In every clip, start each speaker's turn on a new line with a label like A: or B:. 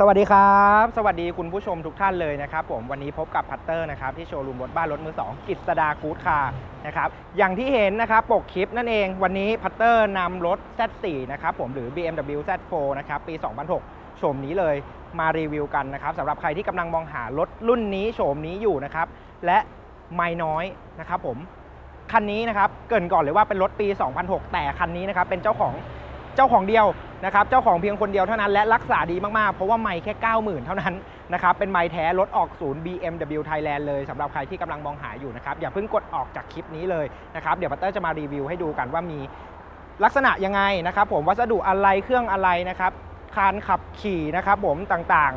A: สวัสดีครับ สวัสดีคุณผู้ชมทุกท่านเลยนะครับผมวันนี้พบกับพัตเตอร์นะครับที่โชว์รูมรถบ้านรถมือ 2กิษดากู๊ดคาร์นะครับอย่างที่เห็นนะครับปกคลิปนั่นเองวันนี้พัตเตอร์นำรถ Z4 นะครับผมหรือ BMW Z4 นะครับปี 2006 โฉมนี้เลยมารีวิวกันนะครับสำหรับใครที่กำลังมองหารถรุ่นนี้โฉมนี้อยู่นะครับและไม่น้อยนะครับผมคันนี้นะครับเกินก่อนเลยว่าเป็นรถปี 2006 แต่คันนี้นะครับเป็นเจ้าของ เจ้าของเดียวนะครับเจ้าของเพียงคนเดียวเท่านั้นและรักษาดีมากๆ เพราะว่าไม่แค่ 90,000 เท่านั้นนะครับเป็นไม่แท้รถออกศูนย์ BMW Thailand เลยสำหรับใครที่กำลังมองหาอยู่นะครับอย่าเพิ่งกดออกจากคลิปนี้เลยนะครับเดี๋ยวปัตเตอร์จะมารีวิวให้ดูกันว่ามีลักษณะยังไงนะครับผมวัสดุอะไรเครื่องอะไรนะครับการขับขี่นะครับผมต่าง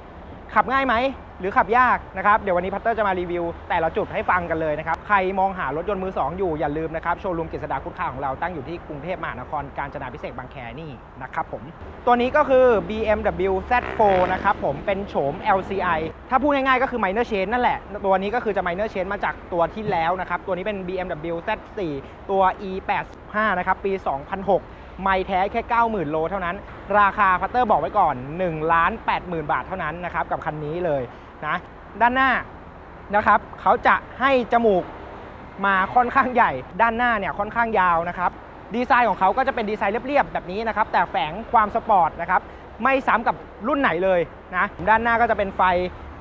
A: ๆ ขับง่ายไหม หรือขับยากนะครับ เดี๋ยววันนี้พัตเตอร์จะมารีวิว แต่ละจุดให้ฟังกันเลยนะครับ ใครมองหารถยนต์มือ 2 อยู่อย่าลืมนะครับ โชว์รูมกฤษดาคุณค่าของเราตั้งอยู่ที่กรุงเทพมหานคร การจนาพิเศษบางแคนี่นะครับผม ตัวนี้ก็คือ BMW Z4 นะครับผมเป็นโฉม LCI ถ้าพูดง่ายๆก็คือ minor change นั่นแหละ ตัวนี้ก็คือจะ minor change มาจากตัวที่แล้วนะครับ ตัวนี้เป็น BMW Z4 ตัว E85 นะครับปี 2006 ไม่แท้แค่ 90,000 โลเท่านั้น ราคาพัตเตอร์บอกไว้ก่อน1ล้าน80,000 บาทเท่านั้นนะครับกับคันนี้เลยนะด้านหน้านะครับเขาจะให้จมูกมาค่อนข้างใหญ่ ด้านหน้าเนี่ยค่อนข้างยาวนะครับดีไซน์ของเขาก็จะเป็นดีไซน์เรียบๆแบบนี้นะครับแต่แฝงความสปอร์ตนะครับไม่ซ้ำกับรุ่นไหนเลยนะด้านหน้าก็จะเป็นไฟ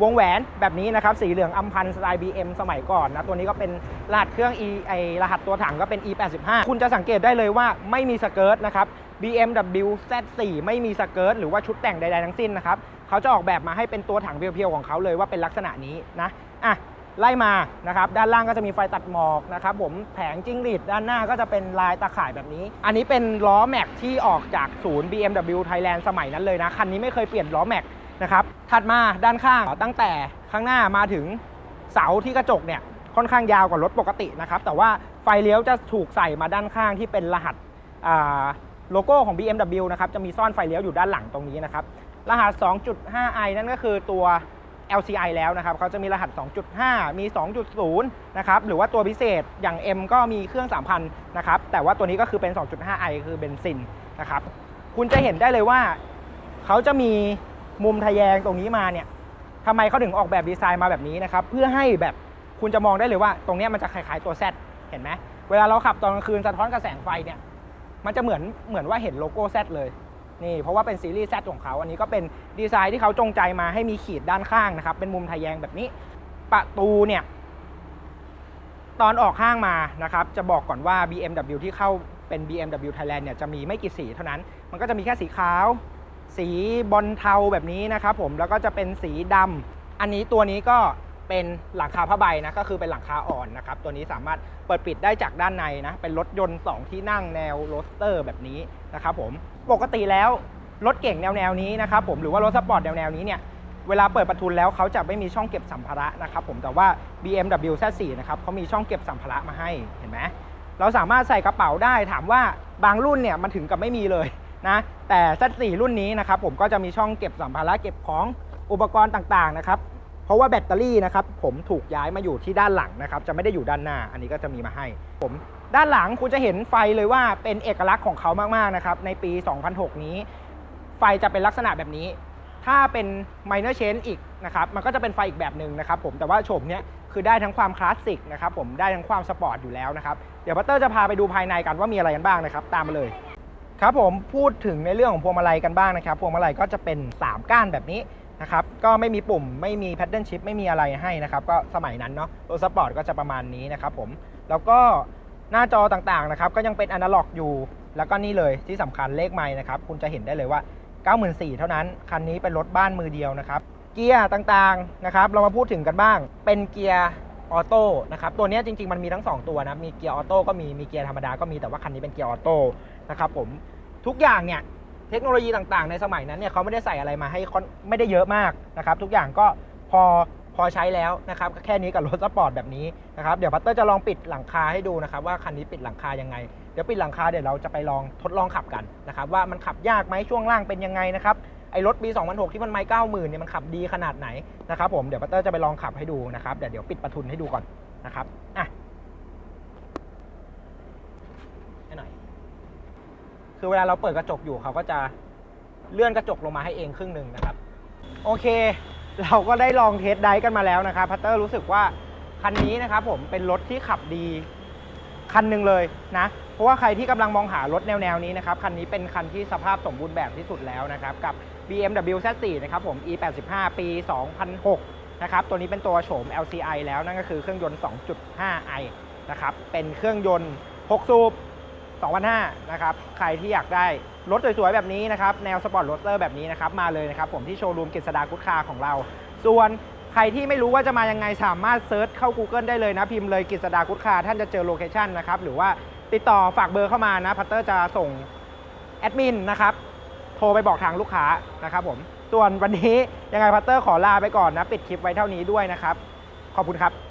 A: วงแหวนแบบนี้นะครับ สีเหลืองอัมพันสไตล์ BM สมัยก่อนนะ ตัวนี้ก็เป็นรหัสเครื่อง E ไอรหัสตัวถังก็เป็น E85 คุณจะสังเกตได้เลยว่าไม่มีสเกิร์ตนะครับ BMW Z4 ไม่มีสเกิร์ตหรือว่าชุดแต่งใดๆทั้งสิ้นนะครับเขาจะออกแบบมาให้เป็นตัวถังเพียวๆของเขาเลยว่าเป็นลักษณะนี้นะอะไล่มานะครับด้านล่างก็จะมีไฟตัดหมอกนะครับผมแผงจิ้งหรีดด้านหน้าก็จะเป็นลายตาข่ายแบบนี้ อันนี้เป็นล้อแม็กที่ออกจากศูนย์ BMW Thailand สมัยนั้นเลยนะ คันนี้ไม่เคยเปลี่ยนล้อแม็ก นะครับ ถัดมาด้านข้างตั้งแต่ข้างหน้ามาถึงเสาที่กระจกเนี่ยค่อนข้างยาวกว่ารถปกตินะครับ แต่ว่าไฟเลี้ยวจะถูกใส่มาด้านข้างที่เป็นรหัสโลโก้ของ BMW นะครับ จะมีซ่อนไฟเลี้ยวอยู่ด้านหลังตรงนี้นะครับ รหัส 2.5i นั่นก็คือตัว LCI แล้วนะครับ เขาจะมีรหัส 2.5 มี 2.0 นะครับ หรือว่าตัวพิเศษอย่าง M ก็มีเครื่อง 3,000 นะครับ แต่ว่าตัวนี้ก็คือเป็น 2.5i คือเบนซินนะครับ คุณจะเห็นได้เลยว่า เขาจะมี มุมทะแยงตรงนี้มาเนี่ยทำไมเขาถึงออกแบบดีไซน์มาแบบนี้นะครับ เพื่อให้แบบคุณจะมองได้เลยว่า ตรงนี้มันจะคล้ายๆตัว Z เห็นไหมเวลาเราขับตอนกลางคืนสะท้อนกับแสงไฟเนี่ย มันจะเหมือนเหมือนว่าเห็นโลโก้ Z เลย นี่ เพราะว่าเป็นซีรีส์ Z ของเขา อันนี้ก็เป็นดีไซน์ที่เขาจงใจมาให้มีขีดด้านข้างนะครับ เป็นมุมทะแยงแบบนี้ ประตูเนี่ยตอนออกข้างมานะครับ จะบอกก่อนว่า BMW ที่เข้าเป็น BMW Thailand เนี่ยจะมีไม่กี่สีเท่านั้น มันก็จะมีแค่สีขาว สีบอลเทาแบบนี้นะครับผมแล้วก็จะเป็นสีดำอันนี้ตัวนี้ก็เป็นหลังคาผ้าใบนะก็คือเป็นหลังคาอ่อนนะครับตัวนี้สามารถเปิดปิดได้จากด้านในนะเป็นรถยนต์ 2 ที่นั่งแนวโรสเตอร์แบบนี้นะครับผมปกติแล้วรถเก่งแนวแนวๆนี้นะครับผมหรือว่ารถสปอร์ตแนวแนวๆนี้เนี่ยเวลาเปิดประทุนแล้วเขาจะไม่มีช่องเก็บสัมภาระนะครับผมแต่ว่า BMW Z4 นะครับเขามีช่องเก็บสัมภาระมาให้เห็นไหมเราสามารถใส่กระเป๋าได้ถามว่าบางรุ่นเนี่ยมันถึงกับไม่มีเลย นะแต่ Z4 รุ่นนี้นะครับผมก็จะมีช่องเก็บสัมภาระเก็บของอุปกรณ์ต่างๆนะครับเพราะว่าแบตเตอรี่นะครับผมถูกย้ายมาอยู่ที่ด้านหลังนะครับจะไม่ได้อยู่ด้านหน้า อันนี้ก็จะมีมาให้ ผมด้านหลังคุณจะเห็นไฟเลยว่าเป็นเอกลักษณ์ของเขามากๆนะครับในปี 2006 นี้ ไฟจะเป็นลักษณะแบบนี้ ถ้าเป็น minor change อีกนะครับมันก็จะเป็นไฟอีกแบบหนึ่งนะครับผมแต่ว่าโฉมเนี้ยคือได้ทั้งความคลาสสิกนะครับผมได้ทั้งความสปอร์ตอยู่แล้วนะครับเดี๋ยวบัตเตอร์จะพาไปดูภายในกันว่ามีอะไรกันบ้างนะครับตามมาเลย ครับผมพูดถึงในเรื่องของพวงมาลัยกันบ้างนะครับพวงมาลัยก็จะเป็น 3 ก้านแบบนี้นะครับก็ไม่มีปุ่มไม่มี paddle shift ไม่มีอะไรให้นะครับก็สมัยนั้นเนาะรถสปอร์ตก็จะประมาณนี้นะครับผมแล้วก็หน้าจอต่างๆนะครับก็ยังเป็นอนาล็อกอยู่ แล้วก็นี่เลยที่สำคัญเลขไม้นะครับคุณจะเห็นได้เลยว่า 94,000เท่านั้น คันนี้เป็นรถบ้านมือเดียวนะครับเกียร์ต่างๆนะครับเรามาพูดถึงกันบ้าง เป็นเกียร์ออโต้นะครับตัวนี้จริงๆมันมีทั้ง 2 ตัวนะมีเกียร์ออโต้ก็มีมีเกียร์ธรรมดาก็มีแต่ว่าคันนี้เป็นเกียร์ออโต้นะครับผม ทุกอย่างเนี่ยเทคโนโลยีต่างๆ ในสมัยนั้นเนี่ยเขาไม่ได้ใส่อะไรมาให้ค่อนไม่ได้เยอะมากนะครับ ทุกอย่างก็พอพอใช้แล้วนะครับแค่นี้กับรถสปอร์ตแบบนี้นะครับเดี๋ยวพัตเตอร์จะลองปิดหลังคาให้ดูนะครับว่าคันนี้ปิดหลังคายังไง เดี๋ยวปิดหลังคาเดี๋ยวเราจะไปลองทดลองขับกันนะครับว่ามันขับยากไหมช่วงล่างเป็นยังไงนะครับไอ้รถปี2006 ที่มันไม่90,000เนี่ยมันขับดีขนาดไหนนะครับผมเดี๋ยวพัตเตอร์จะไปลองขับให้ดูนะครับเดี๋ยวเดี๋ยวปิดประทุนให้ดูก่อนนะครับอะให้หน่อย คือเวลาเราเปิดกระจกอยู่เขาก็จะเลื่อนกระจกลงมาให้เองครึ่งหนึ่งนะครับ โอเค เราก็ได้ลองเทสไดกันมาแล้วนะครับพัตเตอร์รู้สึกว่าคันนี้นะครับผมเป็นรถที่ขับดีคันหนึ่งเลยนะเพราะว่าใครที่กำลังมองหารถแนวๆนี้นะครับคันนี้เป็นคันที่สภาพสมบูรณ์แบบที่สุดแล้วนะครับกับ BMW Z4 นะครับผม E85 ปี 2006 นะครับตัวนี้เป็นตัวโฉม LCI แล้วนั่นก็คือเครื่องยนต์ 2.5i นะครับเป็นเครื่องยนต์ 6 สูบ 2,500นะครับใครที่อยากได้รถสวยๆแบบนี้นะครับแนวสปอร์ตโรสเตอร์แบบนี้นะครับมาเลยนะครับผมที่โชว์รูมกฤษดากุดคาของเรา ส่วนใครที่ไม่รู้ว่าจะมายังไงสามารถเซิร์ชเข้า Google ได้เลยนะ พิมพ์เลยกฤษดากุดคาท่านจะเจอโลเคชันนะครับหรือว่าติดต่อฝากเบอร์เข้ามานะพัตเตอร์จะส่งแอดมินนะครับโทรไปบอกทางลูกค้านะครับผมส่วนวันนี้ยังไงพัตเตอร์ขอลาไปก่อนนะ ปิดคลิปไว้เท่านี้ด้วยนะครับ ขอบคุณครับ